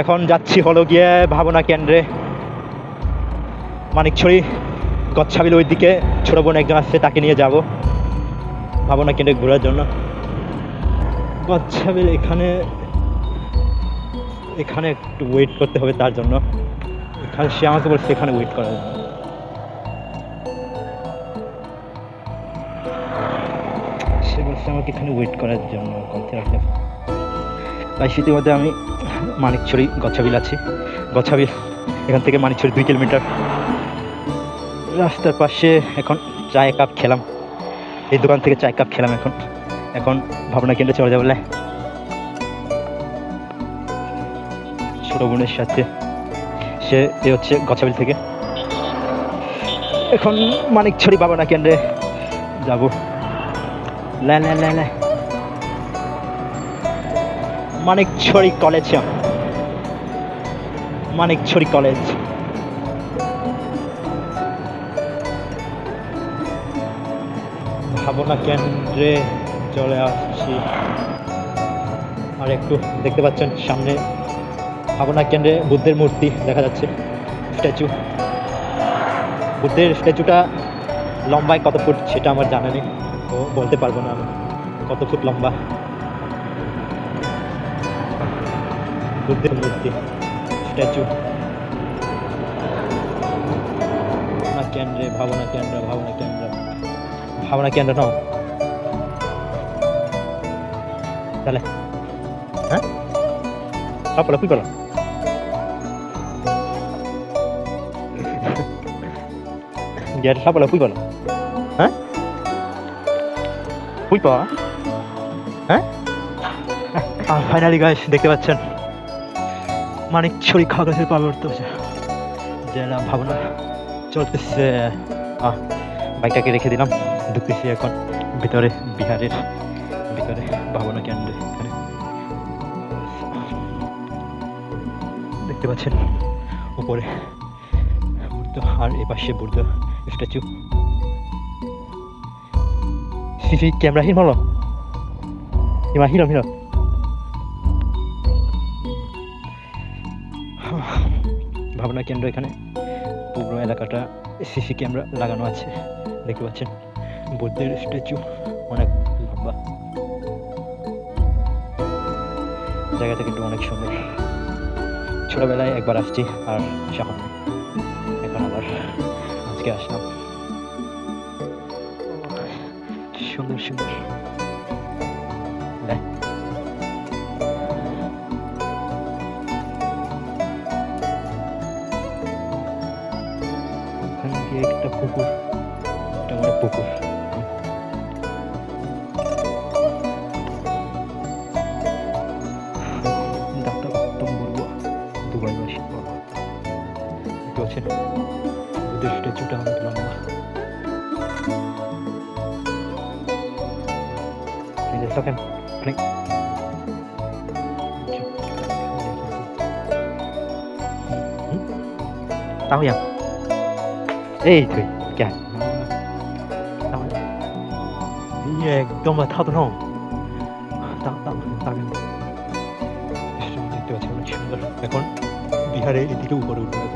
এখন যাচ্ছি হলো গিয়ে ভাবনা কেন্দ্রে। মানিকছড়ি, গচ্ছাবিল ওই দিকে ছোটো বোন একজন আসছে, তাকে নিয়ে যাব। ভাবনা কেন্দ্রে ঘোরার জন্য। গচ্ছাবিল এখানে এখানে একটু ওয়েট করতে হবে তার জন্য। এখানে সে আমাকে বলছে এখানে ওয়েট করার জন্য। সে বলছে আমাকে এখানে ওয়েট করার জন্য। তাই শীতের মধ্যে আমি মানিকছড়ি গচ্ছাবিল আছি। গচ্ছাবিল এখান থেকে মানিকছড়ি দুই কিলোমিটার। রাস্তার পাশে এখন চায়ের কাপ খেলাম। এই দোকান থেকে চায় কাপ খেলাম এখন। এখন ভাবনা কেন্দ্রে চলে যাব। ছোট বোনের সাথে। সে, এ হচ্ছে গছাবিল থেকে। এখন মানিকছড়ি ভাবনা কেন্দ্রে যাব। লে লে লে। লে মানিকছড়ি কলেজ মানিকছড়ি কলেজ। ভাবনা কেন্দ্রে চলে আসছি। আর একটু দেখতে পাচ্ছেন সামনে। ভাবনা কেন্দ্রে বুদ্ধের মূর্তি দেখা যাচ্ছে। স্ট্যাচু। বুদ্ধের স্ট্যাচুটা লম্বায় কত ফুট সেটা আমার জানা নেই। বলতে পারব না আমি। কত ফুট লম্বা? বুদ্ধের মূর্তি, স্ট্যাচু। ভাবনা কেন্দ্রে, ভাবনা কেন্দ্র ভাবনা কেন্দ্র। ভাবনা কেন্দ্র নাও। তাহলে হ্যাঁ? সাপলা কি করো? গেট সাপলা কুই বলো হ্যাঁ? কুই পাওয়া? হ্যাঁ? ফাইনালি গাইস দেখতে পাচ্ছেন। মানিক ছড়ি খাওয়া গাছের পাবে হচ্ছে জেলা ভাবনা। চলতেছে বাইকটাকে রেখে দিলাম। ঢুকতেছি এখন ভিতরে, বিহারের ভিতরে, ভাবনা কেন্দ্রে। দেখতে পাচ্ছেন, উপরে বুদ্ধ আর এ পাশে বুদ্ধ স্ট্যাচু। সিসি ক্যামেরা হলো? হিমা হিরম হিরম ভাবনা কেন্দ্র এখানে। পুরো এলাকাটা সিসি ক্যামেরা লাগানো আছে। দেখতে পাচ্ছেন, বুদ্ধের স্ট্যাচু। অনেক লম্বা। জায়গাটা কিন্তু অনেক সুন্দর। ছোটবেলায় একবার আসছি আর সামনে। এখন আবার আজকে আসলাম। সুন্দর সুন্দর। দেশটা ছোটা অনেক লম্বা দেখেন অনেক tao nhỉ ê thủy chà tao về con mà thao tao không tao tao tao tao tao tao tao tao tao tao tao tao tao tao tao tao tao tao tao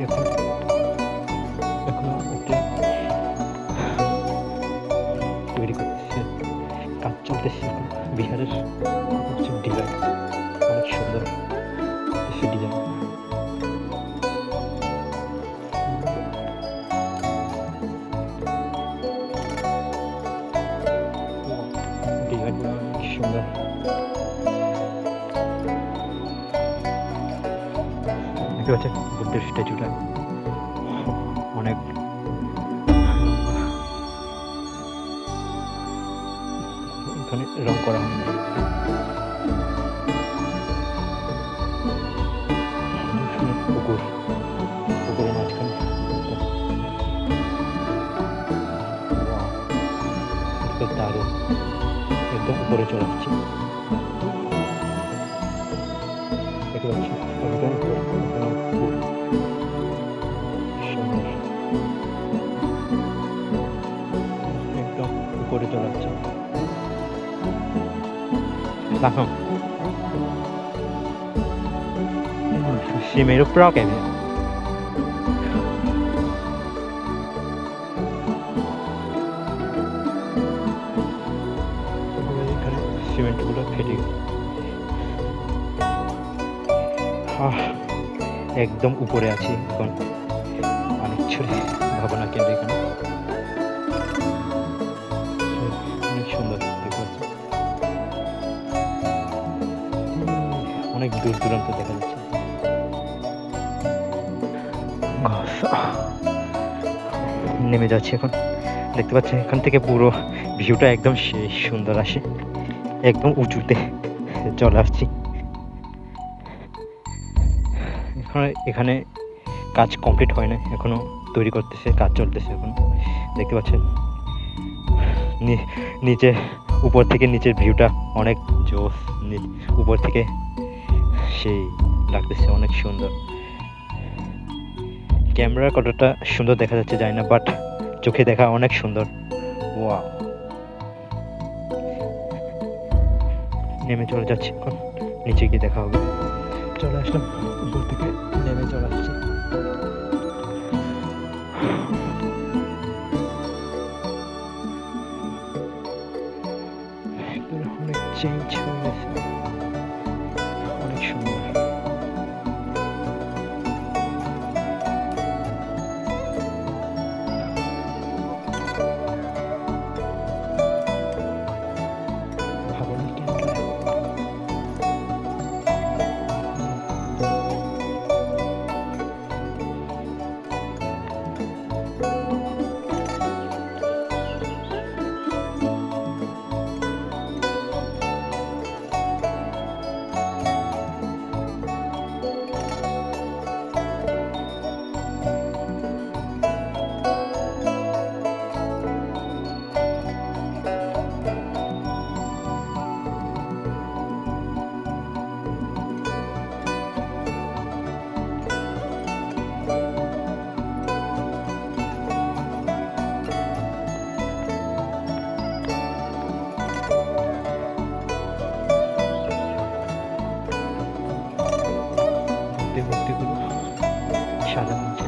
উপরে উঠতেছি এখন এখনও উঠে তৈরি করতেছে কাজ চলতেছে এখন বিহারের হচ্ছে ডিজাইন অনেক সুন্দর সে ডিজাইন ডিজাইন অনেক সুন্দর দেখতে পাচ্ছেন বুদ্ধের স্ট্যাচুটা অনেক। এখানে রং করা হয়নি পুকুর। পুকুরের মাঝখানে। একদম উপরে চলে চলে যাচ্ছে দেখো সিমের উপর কেমন? এখানে সিমেন্টগুলো ফেটে আহ, একদম উপরে আছি এখন। অনেক ছড়ে ভাবনা কেন্দ্র এখানে দূর দূরান্ত দেখা যাচ্ছে। নেমে যাচ্ছি এখন। দেখতে পাচ্ছি এখান থেকে পুরো ভিউটা একদম সুন্দর আসে। একদম উঁচুতে চলে আসছি। এখানে এখানে কাজ কমপ্লিট হয় না, এখনও তৈরি করতেছে, কাজ চলতেছে এখন। দেখতে পাচ্ছেন নিচে, উপর থেকে নিচের ভিউটা অনেক জোস উপর থেকে সেই লাগতেছে, অনেক সুন্দর। ক্যামেরা কতটা সুন্দর দেখা যাচ্ছে জানি না বাট চোখে দেখা অনেক সুন্দর। ওয়া নেমে চলে যাচ্ছি এখন। নিচে গিয়ে দেখা হবে। চলে আসলাম। উপর থেকে নেমে চলে আসছি। অনেক চেঞ্জ হয়ে Ada.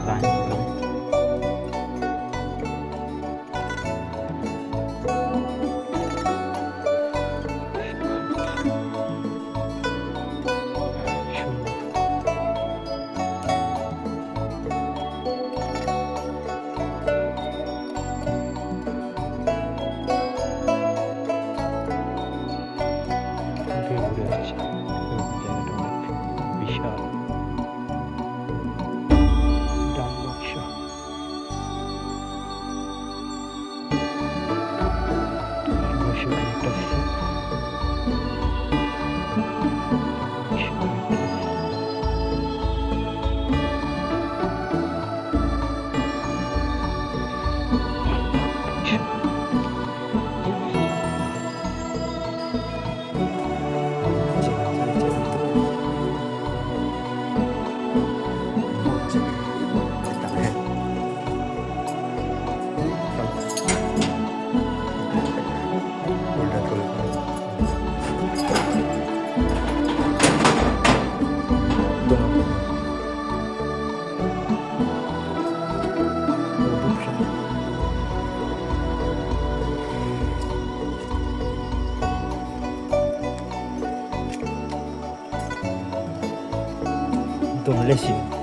来，拜。这种类型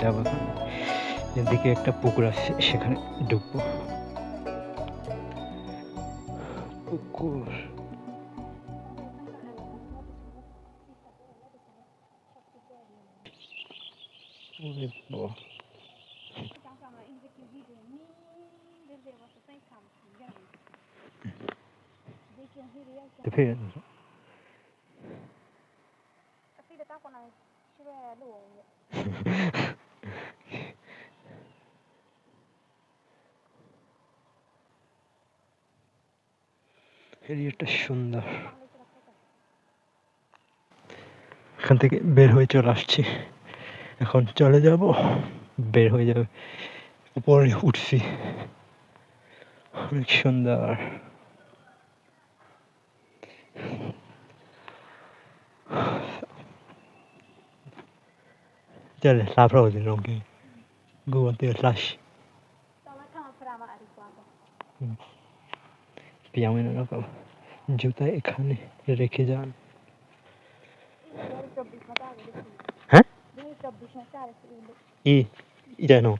যাব এখন এদিকে একটা পুকুর আছে সেখানে ঢুকবো পুকুর। ওরে এরিয়াটা সুন্দর। এখান থেকে বের হয়ে চলে আসছি। এখন চলে যাব বের হয়ে যাবে উপরে উঠছি। অনেক সুন্দর। la prova di non che Google lasci. পিয়ামিন রকম জুতা এখানে রেখে যান। হ্যাঁ? ই এটা নো